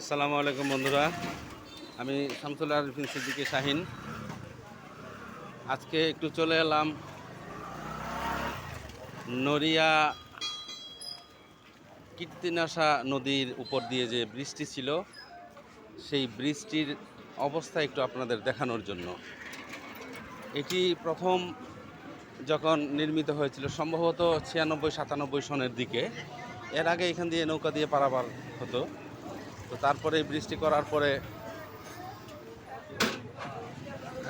আসসালামু আলাইকুম বন্ধুরা। আমি শামসুল আরিফিন সিদ্দিকী শাহিন। আজকে একটু চলে এলাম নড়িয়া কীর্তিনাশা নদীর উপর দিয়ে যে বৃষ্টি ছিল, সেই বৃষ্টির অবস্থা একটু আপনাদের দেখানোর জন্য। এটি প্রথম যখন নির্মিত হয়েছিল, সম্ভবত ছিয়ানব্বই সাতানব্বই সনের দিকে। এর আগে এখান দিয়ে নৌকা দিয়ে পারাবার হতো। তো তারপরে বৃষ্টি করার পরে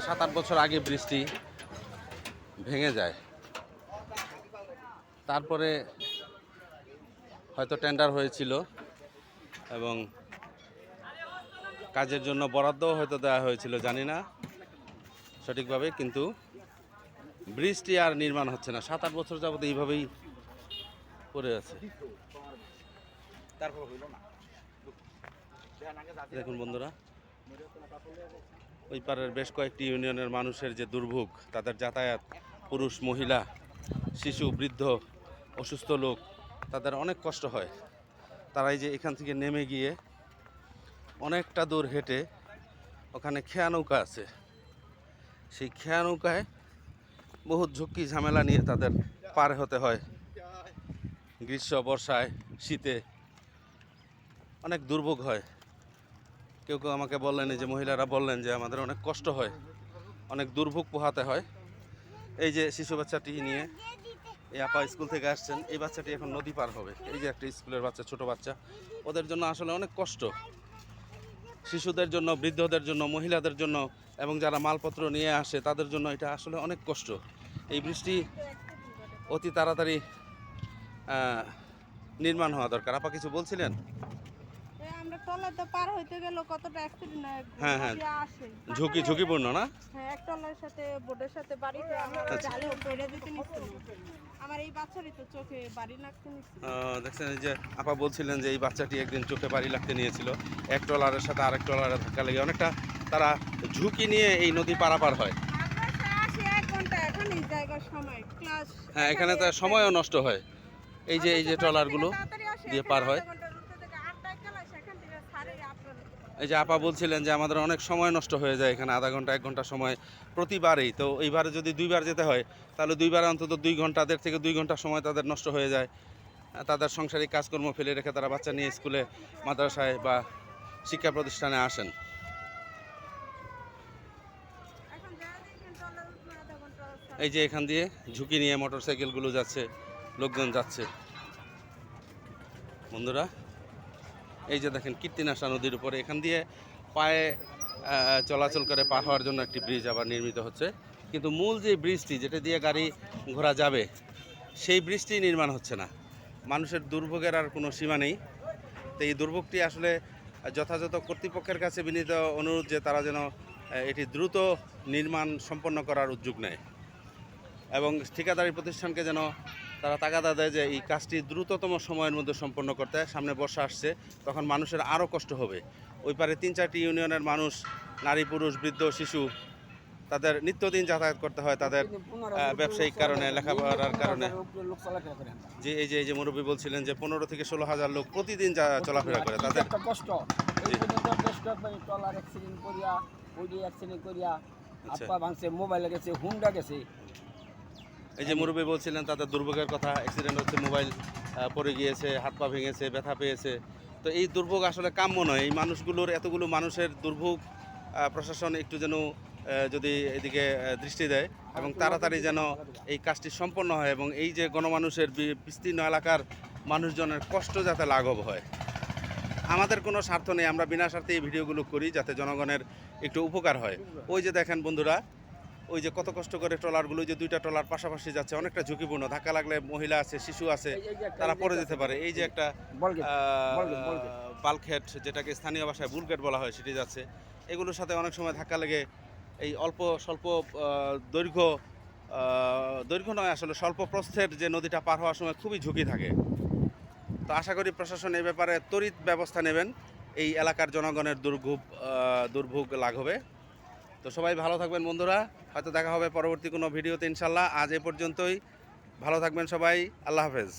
সাত আট বছর আগে বৃষ্টি ভেঙে যায়। তারপরে হয়তো টেন্ডার হয়েছিল এবং কাজের জন্য বরাদ্দও হয়তো দেওয়া হয়েছিল, জানি না সঠিকভাবে, কিন্তু ব্রিজটি আর নির্মাণ হচ্ছে না। সাত আট বছর যাবত এইভাবেই পড়ে আছে। তারপর হইল না। দেখুন বন্ধুরা, ওই পারের বেশ কয়েকটি ইউনিয়নের মানুষের যে দুর্ভোগ, তাদের যাতায়াত, পুরুষ, মহিলা, শিশু, বৃদ্ধ, অসুস্থ লোক, তাদের অনেক কষ্ট হয়। তারা এই যে এখান থেকে নেমে গিয়ে অনেকটা দূর হেঁটে ওখানে খেয়া নৌকা আছে। সেই খেয়া নৌকায় বহু ঝুঁকি ঝামেলা নিয়ে তাদের পার হতে হয়। গ্রীষ্ম, বর্ষায়, শীতে অনেক দুর্ভোগ হয়। কেউ কেউ আমাকে বললেন যে মহিলারা বললেন যে আমাদের অনেক কষ্ট হয়, অনেক দুর্ভোগ পোহাতে হয়। এই যে শিশু বাচ্চাটি নিয়ে এই আপা স্কুল থেকে আসছেন, এই বাচ্চাটি এখন নদী পার হবে। এই যে একটা স্কুলের বাচ্চা, ছোট বাচ্চা। ওদের জন্য আসলে অনেক কষ্ট। শিশুদের জন্য, বৃদ্ধদের জন্য, মহিলাদের জন্য এবং যারা মালপত্র নিয়ে আসে, তাদের জন্য এটা আসলে অনেক কষ্ট। এই বৃষ্টি অতি তাড়াতাড়ি নির্মাণ হওয়া দরকার। আপা কিছু বলছিলেন? আমরা ট্রলারটা পার হইতে গেল কতটা অ্যাক্সিডেন্ট হ্যাঁ, হ্যাঁ। আসে ঝুঁকি ঝুঁকিপূর্ণ না? হ্যাঁ এক ট্রলার সাথে বোটের সাথে বাড়িতে আমরা আচ্ছা। জালে পড়ে যেতে নিচ্ছিল আমার এই বাচ্চারই তো চোখে বাড়ি লাগতে নিচ্ছিল দেখছেন যে আপা বলছিলেন যে এই বাচ্চাটি একদিন চোখে বাড়ি লাগতে নিয়েছিল। এক ট্রলারের সাথে আরেক ট্রলারে ধাক্কা লেগে অনেকটা তারা ঝুঁকি নিয়ে এই নদী পারাপার হয়। এক ঘণ্টা এখন এই সময় ক্লাস হ্যাঁ এখানে তো সময়ও নষ্ট হয়। এই যে এই যে ট্রলারগুলো দিয়ে পার হয়। এই যে আপা বলছিলেন যে আমাদের অনেক সময় নষ্ট হয়ে যায় এখানে আধা ঘণ্টা, এক ঘণ্টা সময় প্রতিবারেই। তো এইবারে যদি দুইবার যেতে হয়, তাহলে দুইবার অন্তত দুই ঘণ্টা, দেড় থেকে দুই ঘণ্টা সময় তাদের নষ্ট হয়ে যায়। তাদের সাংসারিক কাজকর্ম ফেলে রেখে তারা বাচ্চা নিয়ে স্কুলে, মাদ্রাসায় বা শিক্ষা প্রতিষ্ঠানে আসেন। এই যে এখান দিয়ে ঝুঁকি নিয়ে মোটর সাইকেলগুলো যাচ্ছে, লোকজন যাচ্ছে। বন্ধুরা এই যে দেখেন কীর্তিনাশা নদীর উপরে। এখান দিয়ে পায়ে চলাচল করে পার হওয়ার জন্য একটি ব্রিজ আবার নির্মিত হচ্ছে। কিন্তু মূল যে ব্রিজটি, যেটা দিয়ে গাড়ি ঘোরা যাবে, সেই ব্রিজটি নির্মাণ হচ্ছে না। মানুষের দুর্ভোগের আর কোনো সীমা নেই। তো এই দুর্ভোগটি আসলে যথাযথ কর্তৃপক্ষের কাছে বিনীত অনুরোধ যে তারা যেন এটি দ্রুত নির্মাণ সম্পন্ন করার উদ্যোগ নেয়। এবং ঠিকাদারি প্রতিষ্ঠানকে যেন তারা তাগাদা দেয় যে এই কাজটি দ্রুততম সময়ের মধ্যে সম্পন্ন করতে সামনে বর্ষা আসছে তখন মানুষের আরও কষ্ট হবে ওই পারে তিন চারটি ইউনিয়নের মানুষ নারী পুরুষ বৃদ্ধ শিশু তাদের নিত্যদিন যাতায়াত করতে হয় তাদের ব্যবসায়িক কারণে লেখাপড়ার কারণে। যে এই যে এই যে মুরব্বী বলছিলেন যে পনেরো থেকে ষোলো হাজার লোক প্রতিদিন যা- চলাফেরা করে তাদের কষ্ট ট্রলার অ্যাক্সিডেন্ট করিয়া ওই অ্যাক্সিডেন্ট করিয়া আচ্ছা। আপা ভাঙছে মোবাইল গেছে হুন্ডা গেছে এই যে মুরব্বী বলছিলেন, তাদের দুর্ভোগের কথা অ্যাক্সিডেন্ট হচ্ছে মোবাইল পড়ে গিয়েছে, হাত পা ভেঙেছে, ব্যথা পেয়েছে। তো এই দুর্ভোগ আসলে কাম্য নয়। এই মানুষগুলোর এতগুলো মানুষের দুর্ভোগ প্রশাসন একটু যেন যদি এদিকে দৃষ্টি দেয় এবং তাড়াতাড়ি যেন এই কাজটি সম্পন্ন হয় এবং এই যে গণমানুষের বিস্তীর্ণ এলাকার মানুষজনের কষ্ট যাতে লাঘব হয়। আমাদের কোনো স্বার্থ নেই, আমরা বিনা স্বার্থে এই ভিডিওগুলো করি যাতে জনগণের একটু উপকার হয়। ওই যে দেখেন বন্ধুরা ওই যে কত কষ্ট করে ট্রলারগুলো ওই যে দুইটা ট্রলার পাশাপাশি যাচ্ছে অনেকটা ঝুঁকিপূর্ণ। ধাক্কা লাগলে মহিলা আছে শিশু আছে তারা এই পড়ে যেতে পারে। এই যে একটা। বাল্কহেড যেটাকে স্থানীয় ভাষায় বুলগেট বলা হয় সেটি যাচ্ছে। এগুলোর সাথে অনেক সময় ধাক্কা লেগে এই অল্প স্বল্প দৈর্ঘ্য দৈর্ঘ্য নয় আসলে স্বল্প প্রস্থের যে নদীটা পার হওয়ার সময় খুবই ঝুঁকি থাকে। তো আশা করি প্রশাসন এই ব্যাপারে তড়িৎ ব্যবস্থা নেবেন। এই এলাকার জনগণের দুর্ভোগ দুর্ভোগ লাঘবে। তো সবাই ভালো থাকবেন বন্ধুরা। হয়তো দেখা হবে পরবর্তী কোনো ভিডিওতে ইনশাল্লাহ। আজ এ পর্যন্তই। ভালো থাকবেন সবাই। আল্লাহ হাফেজ।